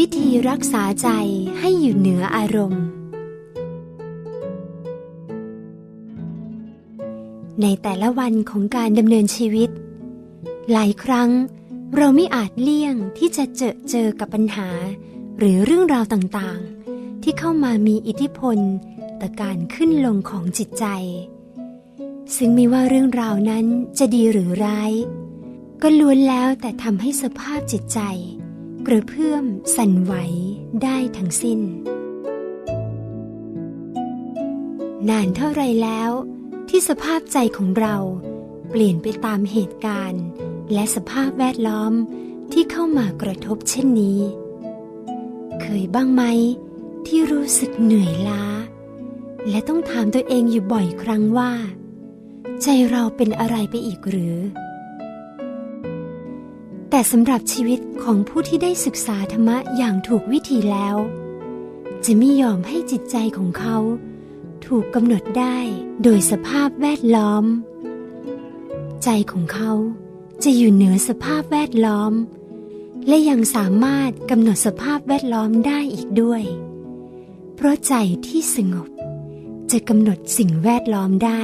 วิธีรักษาใจให้อยู่เหนืออารมณ์ ในแต่ละวันของการดำเนินชีวิต หลายครั้งเราไม่อาจเลี่ยงที่จะเจอเจอกับปัญหา หรือเรื่องราวต่างๆ ที่เข้ามามีอิทธิพลต่อการขึ้นลงของจิตใจ ซึ่งไม่ว่าเรื่องราวนั้นจะดีหรือร้าย ก็ล้วนแล้วแต่ทำให้สภาพจิตใจ กระเพื่อมสั่นไหวได้ทั้งสิ้น นานเท่าไรแล้วที่สภาพใจของเราเปลี่ยนไปตามเหตุการณ์ และสภาพแวดล้อมที่เข้ามากระทบเช่นนี้ เคยบ้างไหมที่รู้สึกเหนื่อยล้า และต้องถามตัวเองอยู่บ่อยครั้งว่า ใจเราเป็นอะไรไปอีกหรือ แต่สำหรับชีวิตของผู้ที่ได้ศึกษาธรรมะอย่างถูกวิธีแล้ว จะไม่ยอมให้จิตใจของเขา ถูกกำหนดได้โดยสภาพแวดล้อม ใจของเขาจะอยู่เหนือสภาพแวดล้อม และยังสามารถกำหนดสภาพแวดล้อมได้อีกด้วย เพราะใจที่สงบจะกำหนดสิ่งแวดล้อมได้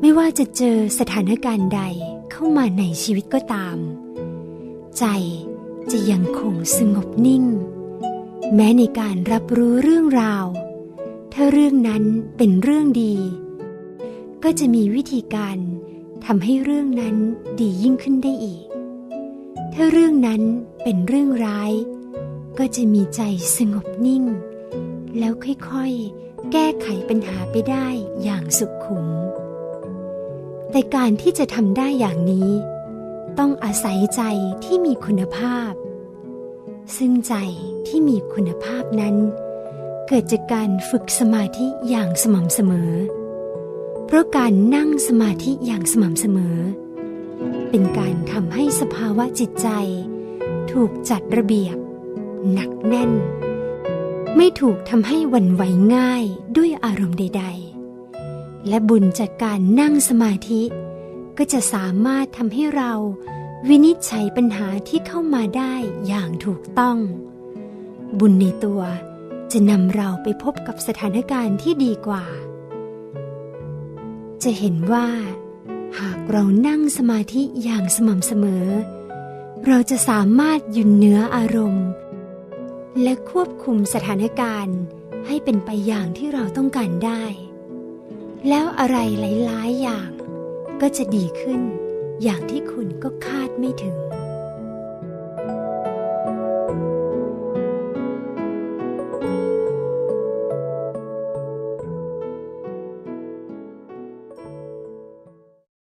ไม่ว่าจะเจอสถานการณ์ใดเข้ามาในชีวิตก็ตาม ใจจะยังคงสงบนิ่ง แม้ในการรับรู้เรื่องราว ถ้าเรื่องนั้นเป็นเรื่องดี ก็จะมีวิธีการทำให้เรื่องนั้นดียิ่งขึ้นได้อีก ถ้าเรื่องนั้นเป็นเรื่องร้าย ก็จะมีใจสงบนิ่ง แล้วค่อยๆ แก้ไขปัญหาไปได้อย่างสุขุม แต่การที่จะทำได้อย่างนี้ ต้องอาศัยใจที่มีคุณภาพ ซึ่งใจที่มีคุณภาพนั้น เกิดจากการฝึกสมาธิอย่างสม่ำเสมอ เพราะการนั่งสมาธิอย่างสม่ำเสมอ เป็นการทำให้สภาวะจิตใจ ถูกจัดระเบียบ หนักแน่น ไม่ถูกทำให้วันไหวง่ายด้วยอารมณ์ใด ๆ และบุญจากการนั่งสมาธิ ก็จะสามารถทำให้เราวินิจฉัยปัญหาที่เข้ามาได้อย่างถูกต้อง บุญในตัวจะนำเราไปพบกับสถานการณ์ที่ดีกว่า จะเห็นว่า หากเรานั่งสมาธิอย่างสม่ำเสมอ เราจะสามารถยืนเหนืออารมณ์ และควบคุมสถานการณ์ให้เป็นไปอย่างที่เราต้องการได้ แล้วอะไรหลาย ๆ อย่าง ก็จะดีขึ้นอย่างที่คุณก็คาดไม่ถึง